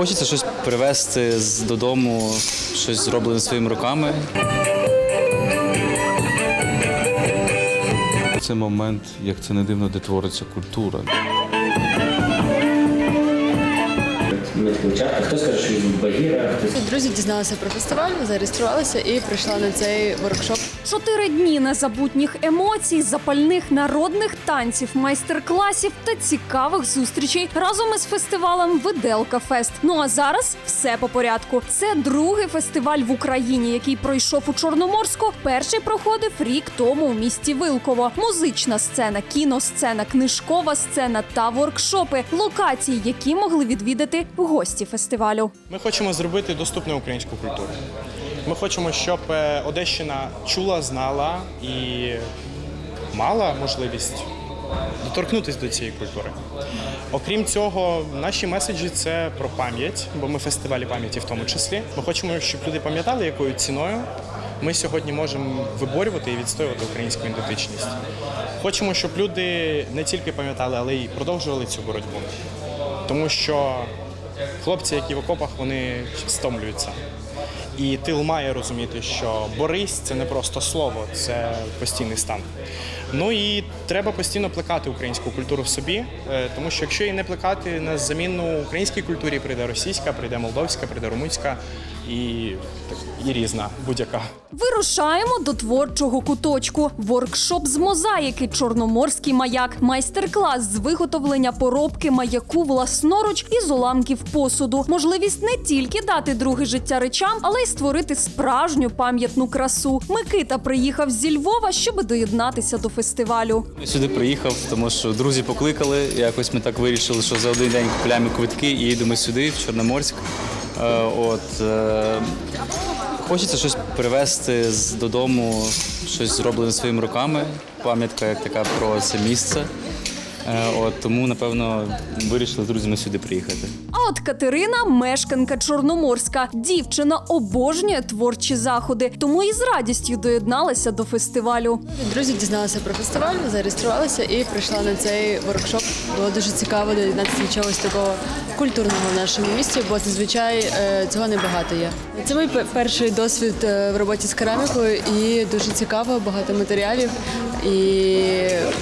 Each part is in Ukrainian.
Хочеться щось привезти додому, щось зроблене своїми руками. Це момент, як це не дивно, де твориться культура. Ми хто скаже, що він Багіра, хтось Друзі дізналися про фестиваль, зареєструвалися і прийшла на цей воркшоп. Чотири дні незабутніх емоцій, запальних народних танців, майстер-класів та цікавих зустрічей разом із фестивалем Виделка Фест. Ну а зараз все по порядку. Це другий фестиваль в Україні, який пройшов у Чорноморську. Перший проходив рік тому у місті Вилково. Музична сцена, кіносцена, книжкова сцена та воркшопи локації, які могли відвідати гості фестивалю. Ми хочемо зробити доступну українську культуру. Ми хочемо, щоб е, Одещина чула, знала і мала можливість доторкнутися до цієї культури. Окрім цього, наші меседжі це про пам'ять, бо ми фестивалі пам'яті в тому числі. Ми хочемо, щоб люди пам'ятали, якою ціною ми сьогодні можемо виборювати і відстоювати українську ідентичність. Хочемо, щоб люди не тільки пам'ятали, але й продовжували цю боротьбу. Тому що хлопці, які в окопах, вони стомлюються. І тил має розуміти, що борись це не просто слово, це постійний стан. Ну і треба постійно плекати українську культуру в собі, е, тому що якщо її не плекати на заміну українській культурі, прийде російська, прийде молдовська, прийде румунська і, так, і різна будь-яка. Вирушаємо до творчого куточку. Воркшоп з мозаїки, чорноморський маяк, майстер-клас з виготовлення поробки маяку власноруч із уламків посуду. Можливість не тільки дати друге життя речам, але й створити справжню пам'ятну красу. Микита приїхав зі Львова, щоб доєднатися до фестивалю. Я Сюди приїхав, тому що друзі покликали. Якось ми так вирішили, що за один день купляємо квитки і їдемо сюди, в Чорноморськ. Е, От е, хочеться щось привезти з додому, щось зроблене своїми руками. Пам'ятка як така про це місце. Е, От тому, напевно, вирішили з друзями сюди приїхати. А от Катерина мешканка Чорноморська. Дівчина обожнює творчі заходи, тому і з радістю доєдналася до фестивалю. Друзі дізналися про фестиваль, зареєструвалися і прийшла на цей воркшоп. Було дуже цікаво доєднатися до чогось такого культурного в нашому місті, бо зазвичай е, цього небагато є. Це мій перший досвід е, в роботі з керамікою, і дуже цікаво, багато матеріалів. І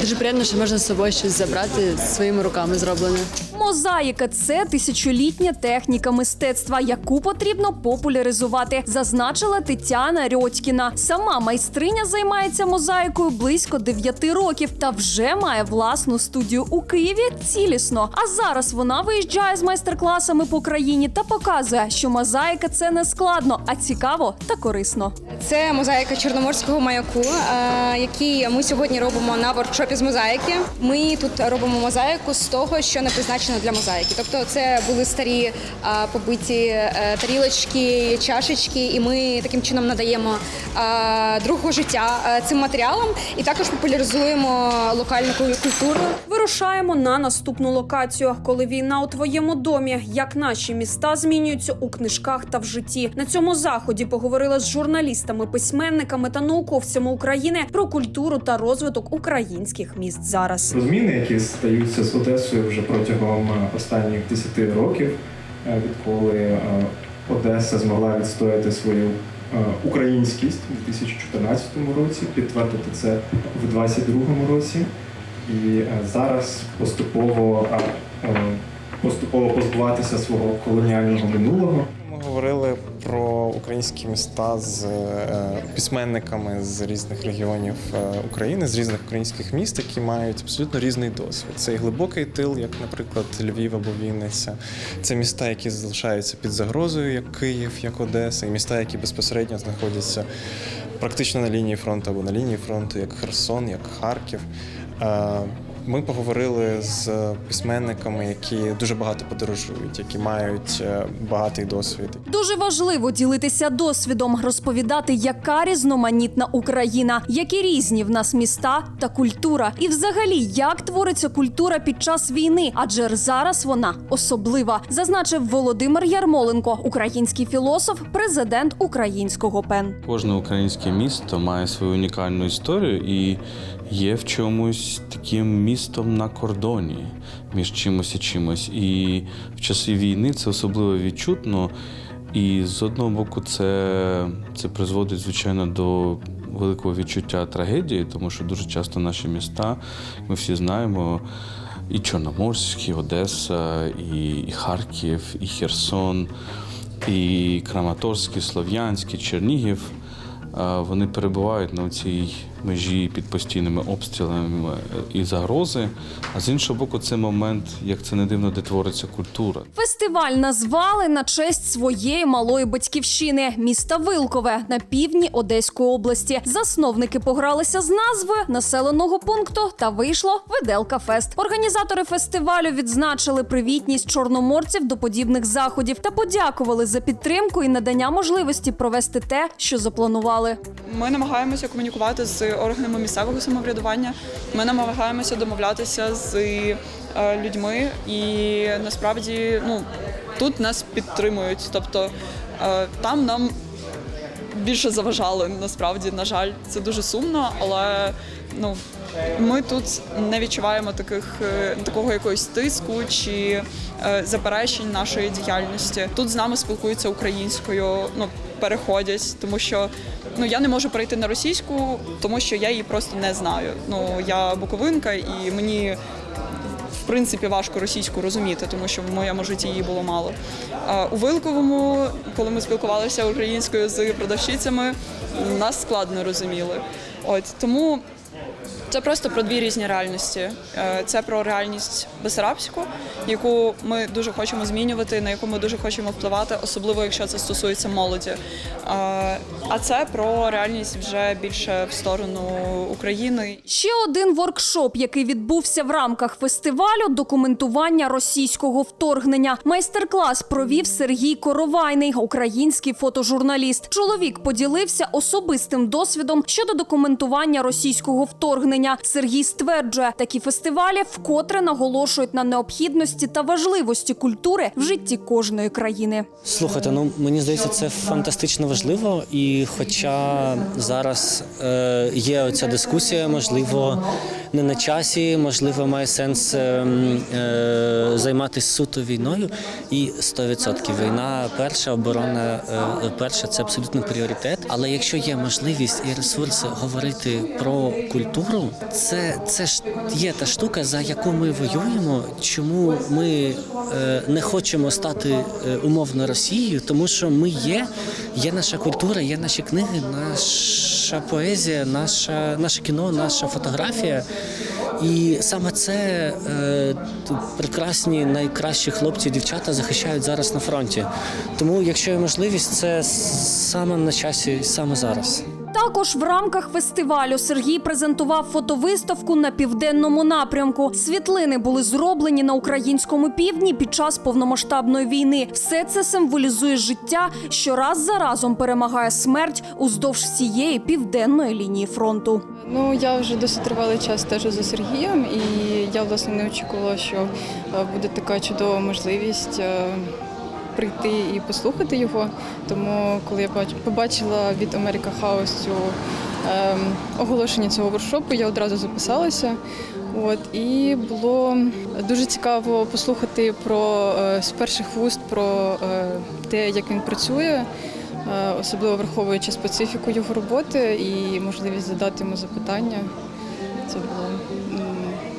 дуже приємно, що можна з собою щось забрати своїми руками зроблене. Мозаїка це тисячолітня техніка мистецтва, яку потрібно популяризувати, зазначила Тетяна Рьотькіна. Сама майстриня займається мозаїкою близько 9 років та вже має власну студію у Києві цілісно. А зараз вона виїжджає з майстер-класами по країні та показує, що мозаїка це не складно, а цікаво та корисно. Це мозаїка чорноморського маяку, е, який ми сьогодні робимо на воркшопі з мозаїки. Ми тут робимо мозаїку з того, що не призначено для мозаїки. Тобто, це були старі е, побиті е, тарілочки, чашечки, і ми таким чином надаємо другого життя цим матеріалам і також популяризуємо локальну культуру. Вирушаємо на наступну локацію, коли війна у твоєму домі, як наші міста змінюються у книжках та в житті. На цьому заході поговорила з журналістами, письменниками та науковцями України про культуру та розвиток українських міст зараз. Зміни, які стаються з Одесою вже протягом е, останніх 10 років, е, відколи е, Одеса змогла відстояти свою українськість у 2014 році, підтвердити це в 2022 році. І зараз поступово, поступово позбуватися свого колоніального минулого. Говорили про українські міста з е, письменниками з різних регіонів е, України, з різних українських міст, які мають абсолютно різний досвід. Це і глибокий тил, як, наприклад, Львів або Вінниця. Це міста, які залишаються під загрозою, як Київ, як Одеса, і міста, які безпосередньо знаходяться практично на лінії фронту або на лінії фронту, як Херсон, як Харків. Е, Ми поговорили з письменниками, які дуже багато подорожують, які мають е, багатий досвід. Дуже важливо ділитися досвідом, розповідати, яка різноманітна Україна, які різні в нас міста та культура, і взагалі як твориться культура під час війни, адже зараз вона особлива, зазначив Володимир Ярмоленко, український філософ, президент українського пен. Кожне українське місто має свою унікальну історію і є в чомусь таким містом на кордоні між чимось і чимось. І в часи війни це особливо відчутно. І з одного боку, це, це призводить, звичайно, до великого відчуття трагедії, тому що дуже часто наші міста, ми всі знаємо, і Чорноморськ, і Одеса, і, і Харків, і Херсон, і Краматорськ, і Слов'янськ, і Чернігів. Вони перебувають на цій межі під постійними обстрілами і загрози. А з іншого боку, це момент, як це не дивно, де твориться культура. Фестиваль назвали на честь своєї малої батьківщини міста Вилкове на півдні Одеської області. Засновники погралися з назвою населеного пункту та вийшло Виделка Фест. Організатори фестивалю відзначили привітність чорноморців до подібних заходів та подякували за підтримку і надання можливості провести те, що запланували. Ми намагаємося комунікувати з органами місцевого самоврядування. Ми намагаємося домовлятися з е, людьми, і насправді ну тут нас підтримують. Тобто е, там нам більше заважали. Насправді, на жаль, це дуже сумно, але ну. Ми тут не відчуваємо таких е, такого якогось тиску чи заперечень нашої діяльності. Тут з нами спілкуються українською, ну переходять, тому що ну я не можу перейти на російську, тому що я її просто не знаю. Ну я буковинка, і мені в принципі важко російську розуміти, тому що в моєму житті її було мало. А у Вилковому, коли ми спілкувалися українською з продавщицями, нас складно розуміли. От тому. Це просто про дві різні реальності. Е, Це про реальність Бесарабську, яку ми дуже хочемо змінювати, на яку ми дуже хочемо впливати, особливо якщо це стосується молоді. Е, А це про реальність вже більше в сторону України. Ще один воркшоп, який відбувся в рамках фестивалю документування російського вторгнення. Майстер-клас провів Сергій Коровайний, український фотожурналіст. Чоловік поділився особистим досвідом щодо документування російського вторгнення. Сергій стверджує, такі фестивалі вкотре наголошують на необхідності та важливості культури в житті кожної країни. Слухайте, ну мені здається, це фантастично важливо. І хоча зараз е, є оця дискусія, можливо, не на часі, можливо, має сенс е, е, займатися суто війною. І 100% війна перша, оборона е, перша це абсолютно пріоритет. Але якщо є можливість і ресурси говорити про культуру, це, це ж є та штука, за яку ми воюємо. Чому ми не хочемо стати е, умовно Росією, тому що ми є, є наша культура, є наші книги, наша поезія, наша, наше кіно, наша фотографія. І саме це е, прекрасні, найкращі хлопці, дівчата захищають зараз на фронті. Тому, якщо є можливість, це саме на часі, саме зараз. Також в рамках фестивалю Сергій презентував фотовиставку на південному напрямку. Світлини були зроблені на українському півдні під час повномасштабної війни. Все це символізує життя, що раз за разом перемагає смерть уздовж всієї південної лінії фронту. Ну я вже досить тривалий час стежу за Сергієм, і я власне не очікувала, що е, буде така чудова можливість е, прийти і послухати його. Тому, коли я побачила від Америка Хаус цю ем, оголошення цього воркшопу, я одразу записалася. От і було дуже цікаво послухати про е, з перших вуст про е, те, як він працює. Е, особливо враховуючи специфіку його роботи і можливість задати йому запитання. Це було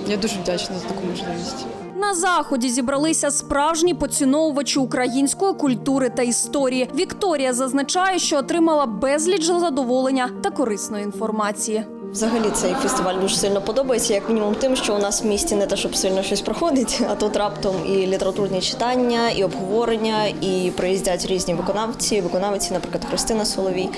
я дуже вдячна за таку можливість. На заході зібралися справжні поціновувачі української культури та історії. Вікторія зазначає, що отримала безліч задоволення та корисної інформації. Взагалі цей фестиваль дуже сильно подобається, як мінімум тим, що у нас в місті не те, щоб сильно щось проходить, а тут раптом і літературні читання, і обговорення, і приїздять різні виконавці, виконавиці, наприклад, Христина Соловій.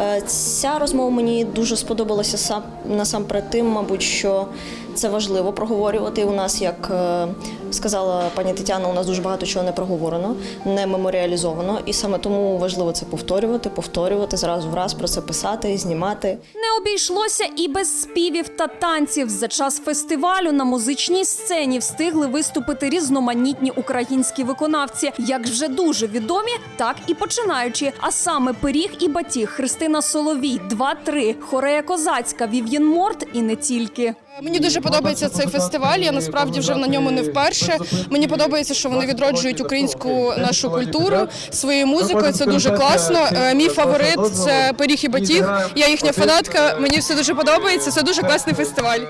Е, Ця розмова мені дуже сподобалася сам насамперед тим, мабуть, що це важливо проговорювати. У нас, як е, сказала пані Тетяна, у нас дуже багато чого не проговорено, не меморіалізовано, і саме тому важливо це повторювати, повторювати зразу в раз про це писати, знімати. Не обійшлося і без співів та танців. За час фестивалю на музичній сцені встигли виступити різноманітні українські виконавці, як вже дуже відомі, так і починаючі. А саме пиріг і батіг Христина Соловій, 2-3, Хорея Козацька, Вів'єн Морт і не тільки. Мені дуже подобається цей фестиваль. Я насправді вже на ньому не вперше. Мені подобається, що вони відроджують українську нашу культуру своєю музикою. Це дуже класно. Е, Мій фаворит це пиріг і батіг. Я їхня фанатка. Мені все дуже подобається. Це дуже класний фестиваль.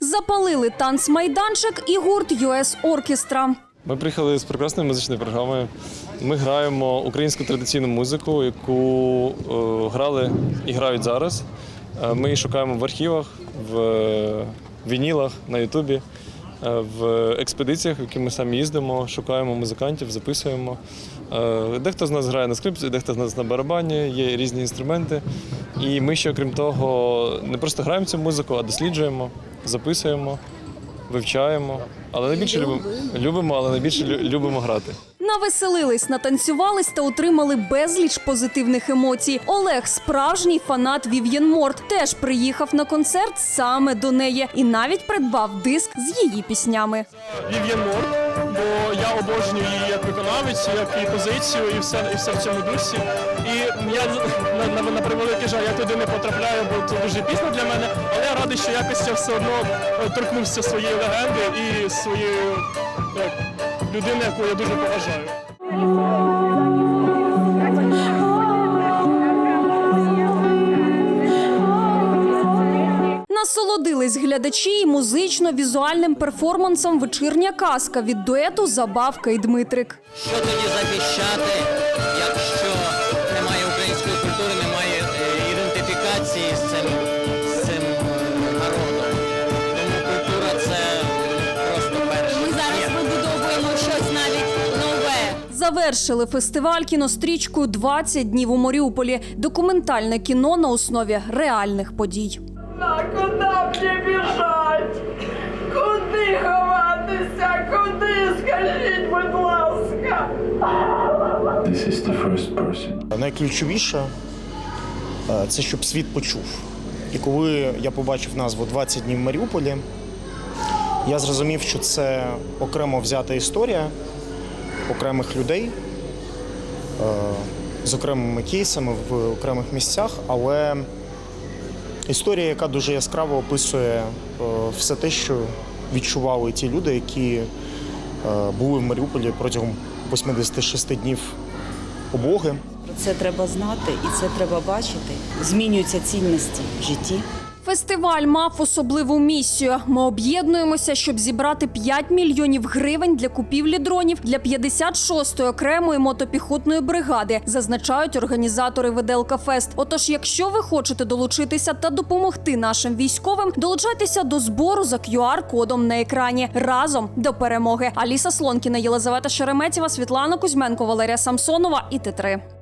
Запалили танцмайданчик і гурт US Оркестра. Ми приїхали з прекрасної музичної програми. Ми граємо українську традиційну музику, яку е, грали і грають зараз. Е, Ми її шукаємо в архівах, в е, вінілах, на Ютубі, в експедиціях, в які ми самі їздимо, шукаємо музикантів, записуємо. Дехто з нас грає на скрипці, дехто з нас на барабані, є різні інструменти. І ми ще, окрім того, не просто граємо цю музику, а досліджуємо, записуємо, вивчаємо. Але найбільше любимо, любимо, але найбільше любимо грати. Навеселились, натанцювались та отримали безліч позитивних емоцій. Олег, справжній фанат Вів'єн Морт, теж приїхав на концерт саме до неї і навіть придбав диск з її піснями. Вів'єн Морт, бо я обожнюю її як виконавець, як її позицію і все, і все в цьому дусі. І я на, на, на превеликий жаль, я туди не потрапляю, бо це дуже пізно для мене. Але я радий, що якось я все одно е, торкнувся своєї легенди і своєї е, людини, яку я дуже поважаю. Насолодились глядачі й музично-візуальним перформансом вечірня казка від дуету Забавка і Дмитрик. Що тоді захищати, якщо немає української культури, немає е, ідентифікації з цим, з цим народом? Тому культура це просто перше. Ми зараз вибудовуємо щось навіть нове. Завершили фестиваль кінострічкою «20 днів у Маріуполі. Документальне кіно на основі реальних подій. А куди мені біжать? Куди ховатися? Куди? Скажіть, будь ласка. Найключовіше е, це щоб світ почув. І коли я побачив назву «20 днів в Маріуполі, я зрозумів, що це окремо взята історія окремих людей е, з окремими кейсами в окремих місцях, але історія, яка дуже яскраво описує е, все те, що відчували ті люди, які е, були в Маріуполі протягом 86 днів облоги. Про це треба знати і це треба бачити. Змінюються цінності в житті. Фестиваль мав особливу місію. Ми об'єднуємося, щоб зібрати 5 мільйонів гривень для купівлі дронів для 56-ї окремої мотопіхотної бригади, зазначають організатори Виделка Фест. Отож, якщо ви хочете долучитися та допомогти нашим військовим, долучайтеся до збору за QR-кодом на екрані. Разом до перемоги. Аліса Слонкіна, Єлизавета Шереметєва, Світлана Кузьменко, Валерія Самсонова і Т3.